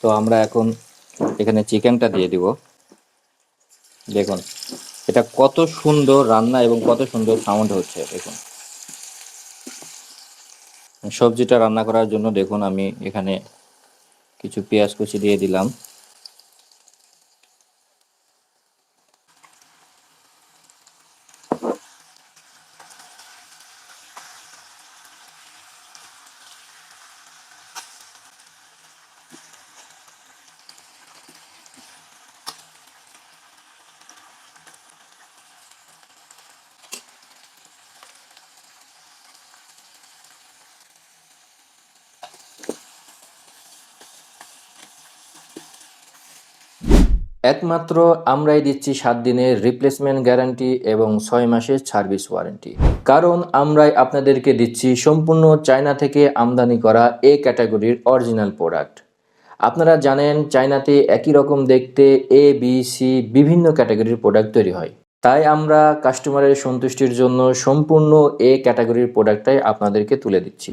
তো আমরা এখন এখানে চিকেনটা দিয়ে দিব। দেখুন, এটা কত সুন্দর রান্না এবং কত সুন্দর সাউন্ড হচ্ছে, দেখুন। সবজিটা রান্না করার জন্য দেখুন, আমি এখানে কিছু পেঁয়াজ কুচি দিয়ে দিলাম। একমাত্র আমরাই দিচ্ছি সাত দিনের রিপ্লেসমেন্ট গ্যারান্টি এবং ছয় মাসের সার্ভিস ওয়ারেন্টি কারণ আমরাই আপনাদেরকে দিচ্ছি সম্পূর্ণ চায়না থেকে আমদানি করা এ ক্যাটাগরির অরিজিনাল প্রোডাক্ট আপনারা জানেন চায়নাতে একই রকম দেখতে এ বি সি বিভিন্ন ক্যাটাগরির প্রোডাক্ট তৈরি হয়। তাই আমরা কাস্টমারের সন্তুষ্টির জন্য সম্পূর্ণ এ ক্যাটাগরির প্রোডাক্টটাই আপনাদেরকে তুলে দিচ্ছি।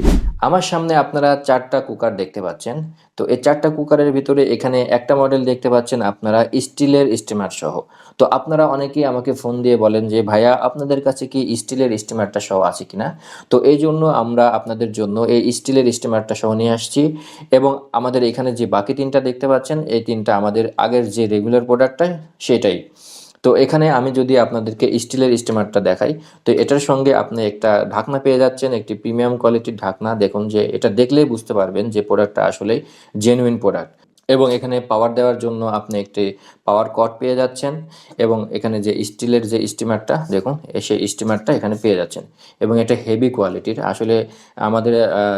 আমার সামনে আপনারা চারটা কুকার দেখতে পাচ্ছেন। তো এই চারটা কুকারের ভিতরে এখানে একটা মডেল দেখতে পাচ্ছেন আপনারা স্টিলের স্টিমার সহ। তো আপনারা অনেকেই আমাকে ফোন দিয়ে বলেন যে, ভাইয়া, আপনাদের কাছে কি স্টিলের স্টিমারটা সহ আছে কিনা? তো এই জন্য আমরা আপনাদের জন্য এই স্টিলের স্টিমারটা সহ নিয়ে আসছি এবং আমাদের এখানে যে বাকি তিনটা দেখতে পাচ্ছেন, এই তিনটা আমাদের আগের যে রেগুলার প্রোডাক্টটা সেটাই। তো এখানে আমি যদি আপনাদেরকে স্টিলের স্টিমারটা দেখাই, তো এটার সঙ্গে আপনি একটা ঢাকনা পেয়ে যাচ্ছেন, একটি প্রিমিয়াম কোয়ালিটির ঢাকনা। দেখুন যে এটা দেখলেই বুঝতে পারবেন যে প্রোডাক্টটা আসলে জেনুইন প্রোডাক্ট এবং এখানে পাওয়ার দেওয়ার জন্য আপনি একটি পাওয়ার কট পেয়ে যাচ্ছেন এবং এখানে যে স্টিলের যে স্টিমারটা, দেখুন সেই স্টিমারটা এখানে পেয়ে যাচ্ছেন এবং এটা হেভি কোয়ালিটির আসলে আমাদের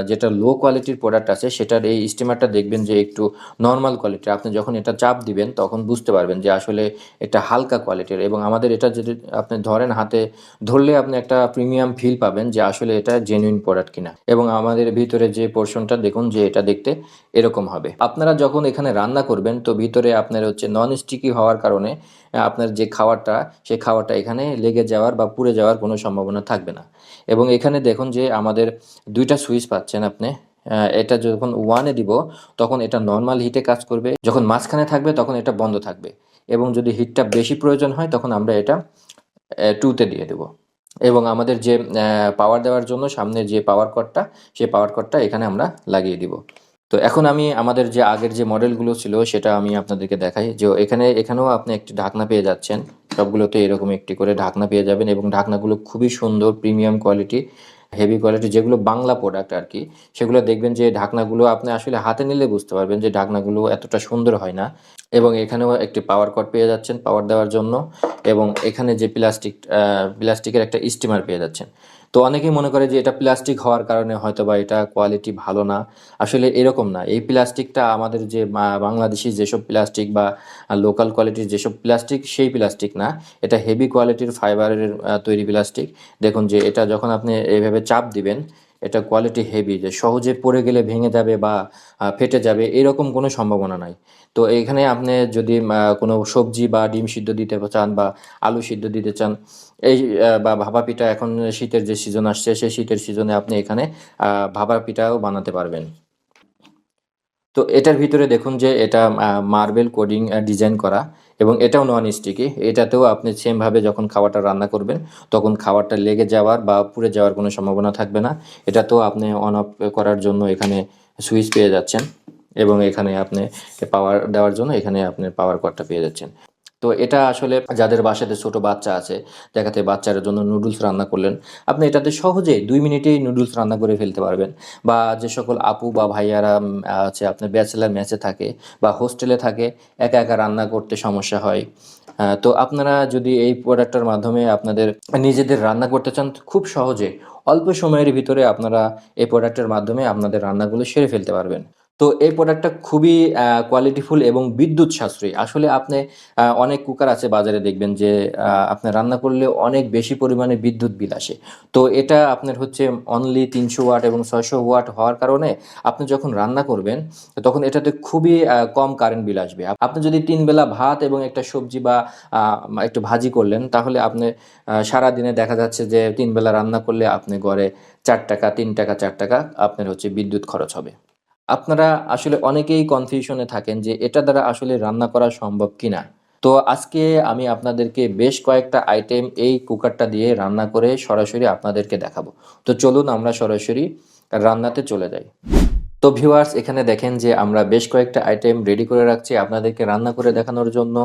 যেটা লো কোয়ালিটির প্রোডাক্ট আছে, সেটার এই স্টিমারটা দেখবেন যে একটু নর্মাল কোয়ালিটির আপনি যখন এটা চাপ দিবেন, তখন বুঝতে পারবেন যে আসলে এটা হালকা কোয়ালিটির এবং আমাদের এটা যদি আপনি ধরেন হাতে ধরলে আপনি একটা প্রিমিয়াম ফিল পাবেন যে আসলে এটা জেনুইন প্রোডাক্ট কিনা। এবং আমাদের ভিতরে যে পোর্শনটা দেখুন যে এটা দেখতে এরকম হবে। আপনারা যখন এখানে রান্না করবেন, তো ভিতরে আপনার হচ্ছে নন স্টিকি হওয়ার কারণে আপনার যে খাবারটা সেই খাবারটা এখানে লেগে যাওয়ার বা পুড়ে যাওয়ার কোনো সম্ভাবনা থাকবে না। এবং এখানে দেখুন যে আমাদের দুইটা সুইচ পাচ্ছেন আপনি এটা যখন ওয়ানে দিব, তখন এটা নর্মাল হিটে কাজ করবে। যখন মাঝখানে থাকবে, তখন এটা বন্ধ থাকবে। এবং যদি হিটটা বেশি প্রয়োজন হয়, তখন আমরা এটা টুতে দিয়ে দেবো। এবং আমাদের যে পাওয়ার দেওয়ার জন্য সামনে যে পাওয়ার কটটা সেই পাওয়ার কটটা এখানে আমরা লাগিয়ে দিব। তো এখন আমি আমাদের যে আগের যে মডেলগুলো ছিল সেটা আমি আপনাদেরকে দেখাই। যে এখানে, এখানেও আপনি একটি ঢাকনা পেয়ে যাচ্ছেন। সবগুলোতে এরকম একটি করে ঢাকনা পেয়ে যাবেন এবং ঢাকনাগুলো খুবই সুন্দর, প্রিমিয়াম কোয়ালিটি, হেভি কোয়ালিটি, যেগুলো বাংলা প্রোডাক্ট আর কি সেগুলো দেখবেন যে ঢাকনাগুলো আপনি আসলে হাতে নিলে বুঝতে পারবেন যে ঢাকনাগুলো এতটা সুন্দর হয় না। এবং এখানেও একটি পাওয়ার কট পেয়ে যাচ্ছেন পাওয়ার দেওয়ার জন্য এবং এখানে যে প্লাস্টিক প্লাস্টিকের একটা স্টিমার পেয়ে যাচ্ছেন। তো অনেকেই মনে করে যে এটা প্লাস্টিক হওয়ার কারণে হয়তো বা এটা কোয়ালিটি ভালো না। আসলে এরকম না। এই প্লাস্টিকটা আমাদের যে বাংলাদেশি যেসব প্লাস্টিক বা লোকাল কোয়ালিটির যেসব প্লাস্টিক সেই প্লাস্টিক না। এটা হেভি কোয়ালিটির ফাইবারের তৈরি প্লাস্টিক দেখুন যে এটা যখন আপনি এইভাবে চাপ দিবেন এটা কোয়ালিটি হেভি যে সহজে পড়ে গেলে ভেঙে যাবে বা ফেটে যাবে, এরকম কোনো সম্ভাবনা নাই। তো এখানে আপনি যদি কোনো সবজি বা ডিম সিদ্ধ দিতে চান বা আলু সিদ্ধ দিতে চান, এই বা ভাপা পিঠা এখন শীতের যে সিজন আসছে, সেই শীতের সিজনে আপনি এখানে ভাপা পিঠাও বানাতে পারবেন। তো এটার ভিতরে দেখুন যে এটা মার্বেল কোডিং ডিজাইন করা। এবং এটাও নন স্টিকি এটাতেও আপনি সেমভাবে যখন খাবারটা রান্না করবেন, তখন খাবারটা লেগে যাওয়ার বা পুড়ে যাওয়ার কোনো সম্ভাবনা থাকবে না। এটাতেও আপনি অন অফ করার জন্য এখানে সুইচ পেয়ে যাচ্ছেন এবং এখানে আপনি পাওয়ার দেওয়ার জন্য এখানে আপনি পাওয়ার কর্ডটা পেয়ে যাচ্ছেন। তো এটা আসলে যাদের বাসাতে ছোট বাচ্চা আছে, দেখাতে বাচ্চার জন্য নুডলস রান্না করলেন, আপনি এটাতে সহজে দুই মিনিটেই নুডলস রান্না করে ফেলতে পারবেন। বা যে সকল আপু বা ভাইয়ারা আছে, আপনার ব্যাচেলার ম্যাচে থাকে বা হোস্টেলে থাকে, একা একা রান্না করতে সমস্যা হয়। তো আপনারা যদি এই প্রোডাক্টটার মাধ্যমে আপনাদের নিজেদের রান্না করতে চান, খুব সহজে অল্প সময়ের ভিতরে আপনারা এই প্রোডাক্টের মাধ্যমে আপনাদের রান্নাগুলো সেরে ফেলতে পারবেন। তো এই প্রোডাক্টটা খুবই কোয়ালিটিফুল এবং বিদ্যুৎ সাশ্রয়ী। আসলে আপনি অনেক কুকার আছে বাজারে দেখবেন যে আপনি রান্না করলে অনেক বেশি পরিমাণে বিদ্যুৎ বিল আসে। তো এটা আপনার হচ্ছে অনলি তিনশো ওয়াট এবং ছয়শো ওয়াট হওয়ার কারণে আপনি যখন রান্না করবেন, তখন এটাতে খুবই কম কারেন্ট বিল আসবে। আপনি যদি তিন বেলা ভাত এবং একটা সবজি বা একটু ভাজি করলেন, তাহলে আপনি সারা দিনে দেখা যাচ্ছে যে তিন বেলা রান্না করলে আপনি গড়ে চার টাকা, তিন টাকা, চার টাকা আপনার হচ্ছে বিদ্যুৎ খরচ হবে। আপনারা আসলে অনেকেই কনফিউশনে থাকেন যে এটা দ্বারা আসলে রান্না করা সম্ভব কিনা। তো আজকে আমি আপনাদেরকে বেশ কয়েকটা আইটেম এই কুকারটা দিয়ে রান্না করে সরাসরি আপনাদেরকে দেখাবো। তো চলুন আমরা সরাসরি রান্নাতে চলে যাই। তো ভিউয়ার্স এখানে দেখেন যে আমরা বেশ কয়েকটা আইটেম রেডি করে রাখছি আপনাদেরকে রান্না করে দেখানোর জন্য।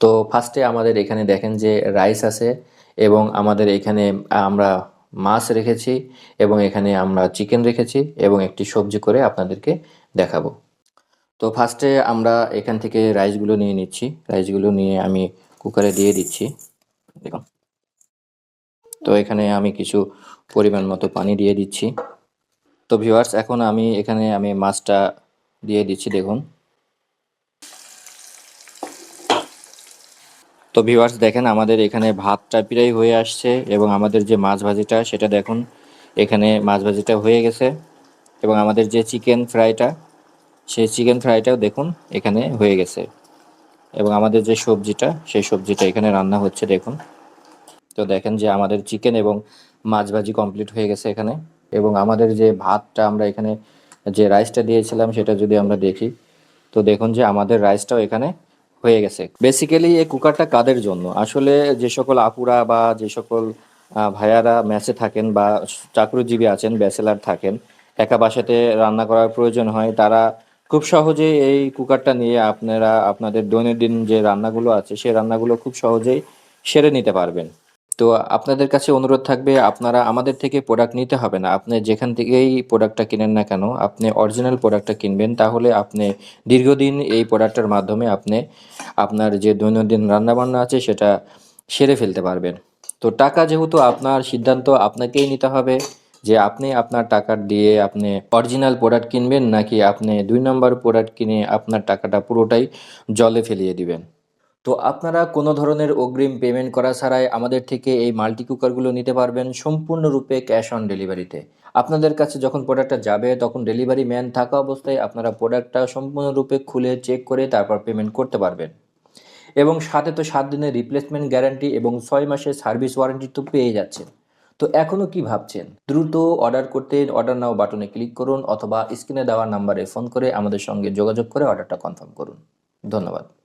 তো ফার্স্টে আমাদের এখানে দেখেন যে রাইস আছে এবং আমাদের এখানে আমরা মাছ রেখেছি এবং এখানে আমরা চিকেন রেখেছি এবং একটি সবজি করে আপনাদেরকে দেখাবো। তো ফার্স্টে আমরা এখান থেকে রাইসগুলো নিয়ে নিচ্ছি। রাইসগুলো নিয়ে আমি কুকারে দিয়ে দিচ্ছি। দেখুন। তো এখানে আমি কিছু পরিমাণ মতো পানি দিয়ে দিচ্ছি। তো ভিউয়ার্স এখন আমি এখানে আমি মাছটা দিয়ে দিচ্ছি, দেখুন। তো ভিউয়ার্স দেখেন আমাদের এখানে ভাতটা প্রায় হয়ে আসছে এবং আমাদের যে মাছ ভাজিটা, সেটা দেখুন, এখানে মাছ ভাজিটা হয়ে গেছে। এবং আমাদের যে চিকেন ফ্রাইটা সেই চিকেন ফ্রাইটাও দেখুন, এখানে হয়ে গেছে। এবং আমাদের যে সবজিটা, সেই সবজিটা এখানে রান্না হচ্ছে, দেখুন। তো দেখেন যে আমাদের চিকেন এবং মাছ ভাজি কমপ্লিট হয়ে গেছে এখানে। এবং আমাদের যে ভাতটা, আমরা এখানে যে রাইসটা দিয়েছিলাম, সেটা যদি আমরা দেখি, তো দেখুন যে আমাদের রাইসটাও এখানে হয়ে গেছে। বেসিক্যালি এই কুকারটা কাদের জন্য? আসলে যে সকল আপুরা বা যে সকল ভাইয়ারা ম্যাচে থাকেন বা চাকরিজীবী আছেন ব্যাচেলার থাকেন, একা বাসাতে রান্না করার প্রয়োজন হয়, তারা খুব সহজে এই কুকারটা নিয়ে আপনারা, আপনাদের দৈনন্দিন যে রান্নাগুলো আছে সেই রান্নাগুলো খুব সহজেই সেরে নিতে পারবেন। তো আপনাদের কাছে অনুরোধ থাকবে, আপনারা আমাদের থেকে প্রোডাক্ট নিতে হবে না। আপনি যেখান থেকেই প্রোডাক্টটা কিনেন না কেন, আপনি অরিজিনাল প্রোডাক্টটা কিনবেন, তাহলে আপনি দীর্ঘদিন এই প্রোডাক্টের মাধ্যমে আপনি আপনার যে দৈনন্দিন রান্নাবান্না আছে, সেটা সেরে ফেলতে পারবেন। তো টাকা যেহেতু আপনার সিদ্ধান্ত আপনাকেই নিতে হবে, যে আপনি আপনার টাকা দিয়ে আপনি অরিজিনাল প্রোডাক্ট কিনবেন, নাকি আপনি দুই নম্বর প্রোডাক্ট কিনে আপনার টাকাটা পুরোটাই জলে ফেলিয়ে দিবেন। তো আপনারা কোনো ধরনের অগ্রিম পেমেন্ট করা ছাড়াই আমাদের থেকে এই মাল্টি কুকারগুলো নিতে পারবেন সম্পূর্ণরূপে ক্যাশ অন ডেলিভারিতে আপনাদের কাছে যখন প্রোডাক্টটা যাবে, তখন ডেলিভারি ম্যান থাকা অবস্থায় আপনারা প্রোডাক্টটা সম্পূর্ণরূপে খুলে চেক করে তারপর পেমেন্ট করতে পারবেন। এবং সাথে তো সাত দিনের রিপ্লেসমেন্ট গ্যারান্টি এবং ছয় মাসের সার্ভিস ওয়ারেন্টি তো পেয়ে যাচ্ছেন। তো এখনও কি ভাবছেন? দ্রুত অর্ডার করতে অর্ডার নাও বাটনে ক্লিক করুন অথবা স্ক্রিনে দেওয়া নাম্বারে ফোন করে আমাদের সঙ্গে যোগাযোগ করে অর্ডারটা কনফার্ম করুন। ধন্যবাদ।